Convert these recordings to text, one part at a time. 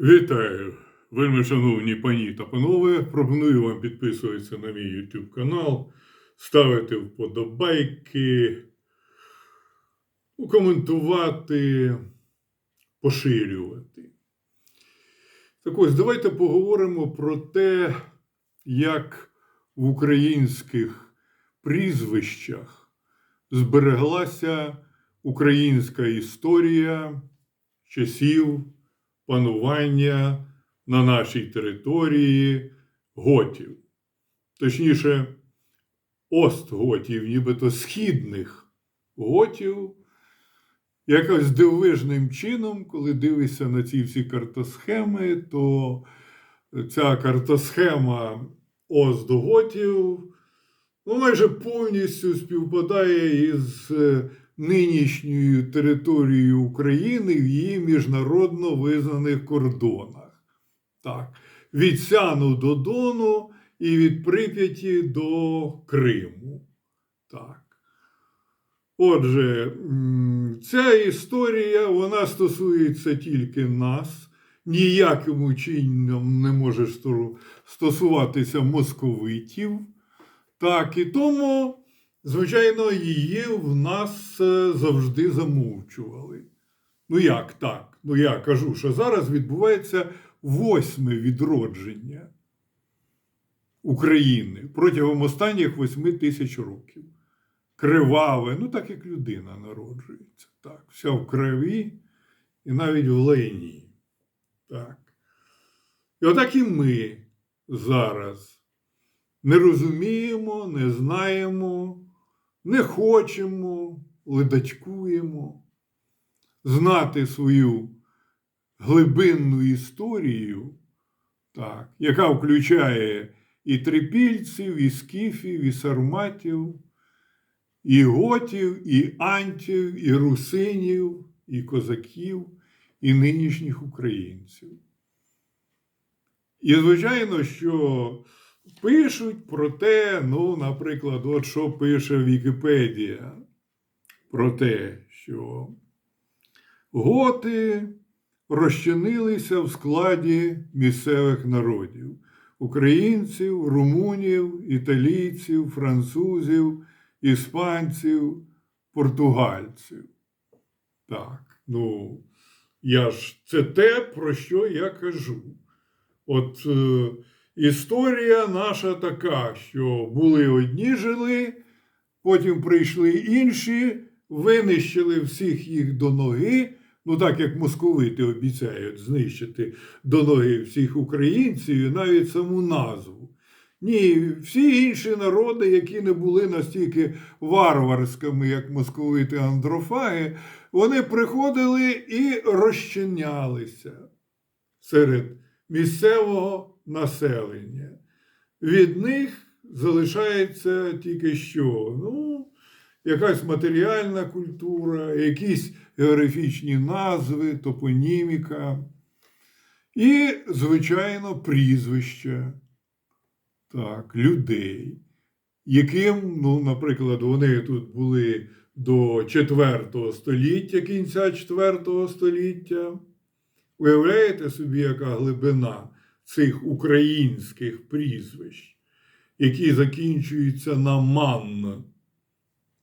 Вітаю, вельми шановні пані та панове. Пропоную вам підписуватися на мій YouTube канал, ставити вподобайки, коментувати, поширювати. Так ось, давайте поговоримо про те, як в українських прізвищах збереглася українська історія часів панування на нашій території готів. Точніше, остготів, нібито східних готів. Якось дивовижним чином, коли дивишся на ці всі картосхеми, то ця картосхема оздоготів ну, майже повністю співпадає із е, нинішньою територією України в її міжнародно визнаних кордонах. Так. Від Сяну до Дону і від Прип'яті до Криму. Так. Отже, ця історія вона стосується тільки нас, ніяким чином не може стосуватися московитів. Так, і тому, звичайно, її в нас е, завжди замовчували. Ну як так? Ну я кажу, що зараз відбувається восьме відродження України протягом останніх восьми тисяч років. Криваве, ну так як людина народжується. Так, вся в крові і навіть в лайні. Так. І отак і ми зараз не розуміємо, не знаємо, не хочемо, ледачкуємо знати свою глибинну історію, так, яка включає і трипільців, і скіфів, і сарматів, і готів, і антів, і русинів, і козаків, і нинішніх українців. І, звичайно, що пишуть про те, ну, наприклад, от що пише Вікіпедія про те, що готи розчинилися в складі місцевих народів українців, румунів, італійців, французів, іспанців, португальців. Так, ну, я ж це те, про що я кажу. От е, історія наша така, що були одні жили, потім прийшли інші, винищили всіх їх до ноги. Ну, так як московити обіцяють знищити до ноги всіх українців і навіть саму назву. Ні, всі інші народи, які не були настільки варварськими, як московити андрофаги, вони приходили і розчинялися серед місцевого населення. Від них залишається тільки що? Ну, якась матеріальна культура, якісь географічні назви, топоніміка і, звичайно, прізвища так, людей, яким, ну, наприклад, вони тут були до 4 століття, кінця 4 століття. Уявляєте собі, яка глибина цих українських прізвищ, які закінчуються на ман,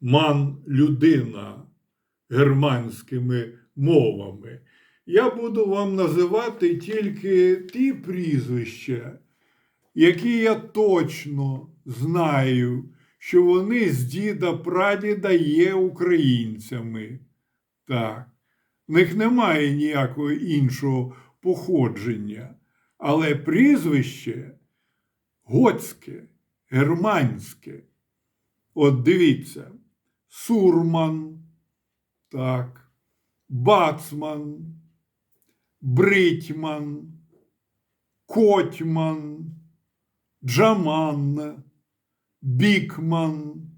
ман людина германськими мовами. Я буду вам називати тільки ті прізвища, які я точно знаю, що вони з діда прадіда є українцями. Так. В них немає ніякого іншого походження, але прізвище готське, германське. От дивіться, Сурман, так, Бацман, Бритьман, Котьман, Джаман, Бікман,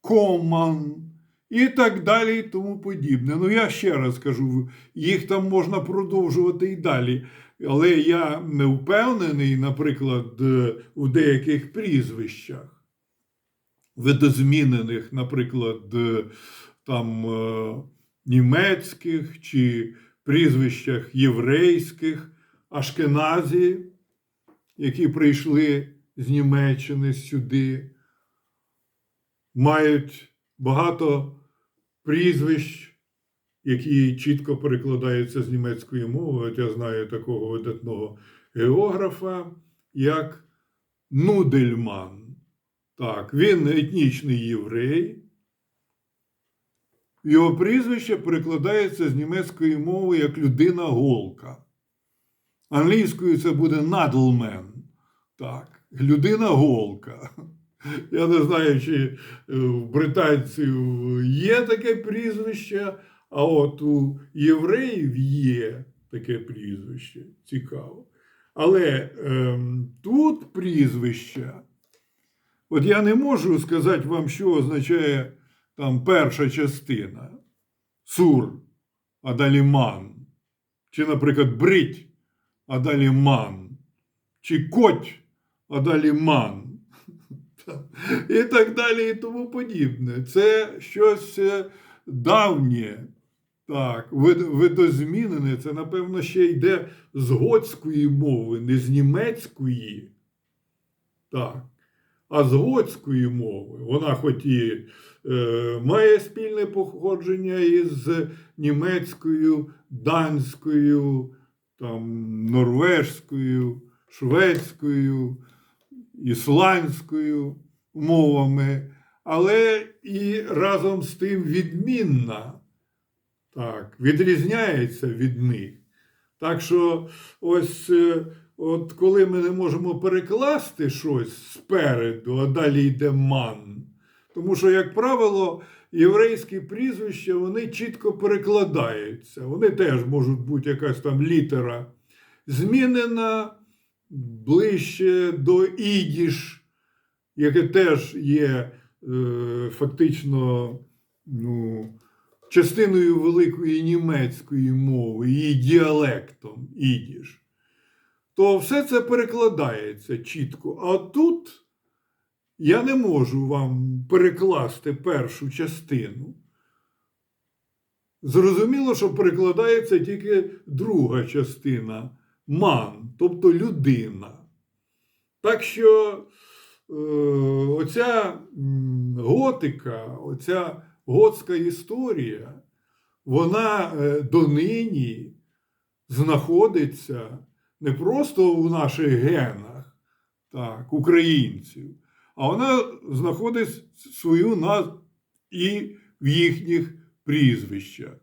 Коман і так далі, і тому подібне. Ну, я ще раз кажу, їх там можна продовжувати і далі. Але я не впевнений, наприклад, е, у деяких прізвищах, видозмінених, наприклад, е, там е, німецьких чи прізвищах єврейських, Ашкеназі, які прийшли з Німеччини сюди, мають багато прізвищ, які чітко перекладаються з німецької мови. От я знаю такого видатного географа, як Нудельман. Так, він етнічний єврей. Його прізвище перекладається з німецької мови як людина голка. Англійською це буде надлмен. Так, людина голка. Я не знаю, чи е, в британців є таке прізвище, а от у євреїв є таке прізвище. Цікаво. Але ем, тут прізвище, от я не можу сказати вам, що означає там перша частина. Сур, а далі ман. Чи, наприклад, брить, а далі ман. Чи коть, а далі ман. І так далі, і тому подібне. Це щось е, давнє. Так, видозмінене, це, напевно, ще йде з готської мови, не з німецької. Так. А з готської мови. Вона хоч і е, має спільне походження із німецькою, данською, там, норвежською, шведською, ісландською мовами, але і разом з тим відмінна, так, відрізняється від них. Так що, ось, е, от коли ми не можемо перекласти щось спереду, а далі йде ман. Тому що, як правило, єврейські прізвища вони чітко перекладаються. Вони теж можуть бути якась там літера змінена ближче до ідіш, яке теж є е, фактично ну, частиною великої німецької мови, її діалектом ідіш, то все це перекладається чітко. А тут я не можу вам перекласти першу частину. Зрозуміло, що перекладається тільки друга частина ман, тобто людина. Так що е, оця готика, оця готська історія, вона е, донині знаходиться не просто у наших генах, так, українців, а вона знаходить свою назву і в їхніх прізвищах.